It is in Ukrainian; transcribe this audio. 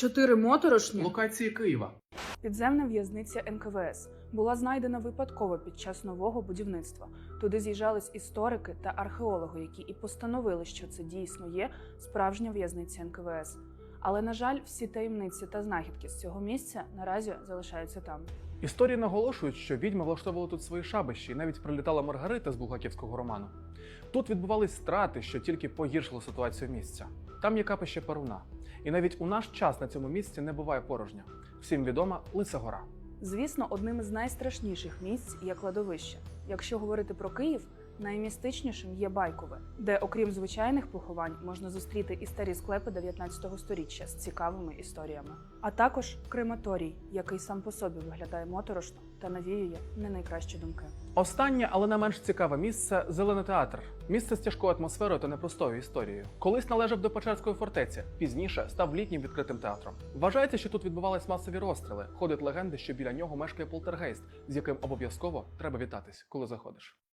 Чотири моторошні. Локації Києва. Підземна в'язниця НКВС була знайдена випадково під час нового будівництва. Туди з'їжджались історики та археологи, які і постановили, що це дійсно є справжня в'язниця НКВС. Але, на жаль, всі таємниці та знахідки з цього місця наразі залишаються там. Історії наголошують, що відьми влаштовували тут свої шабищі, і навіть прилітала Маргарита з булгаківського роману. Тут відбувались страти, що тільки погіршили ситуацію місця. Там є капище Паруна. І навіть у наш час на цьому місці не буває порожня. Всім відома Лиса Гора. Звісно, одним із найстрашніших місць є кладовище. Якщо говорити про Київ, наймістичнішим є Байкове, де, окрім звичайних поховань, можна зустріти і старі склепи 19 століття з цікавими історіями, а також крематорій, який сам по собі виглядає моторошно та навіює не найкращі думки. Останнє, але не менш цікаве місце зелений театр. Місце з тяжкою атмосферою та непростою історією. Колись належав до Печерської фортеці, пізніше став літнім відкритим театром. Вважається, що тут відбувались масові розстріли. Ходить легенди, що біля нього мешкає полтергейст, з яким обов'язково треба вітатись, коли заходиш.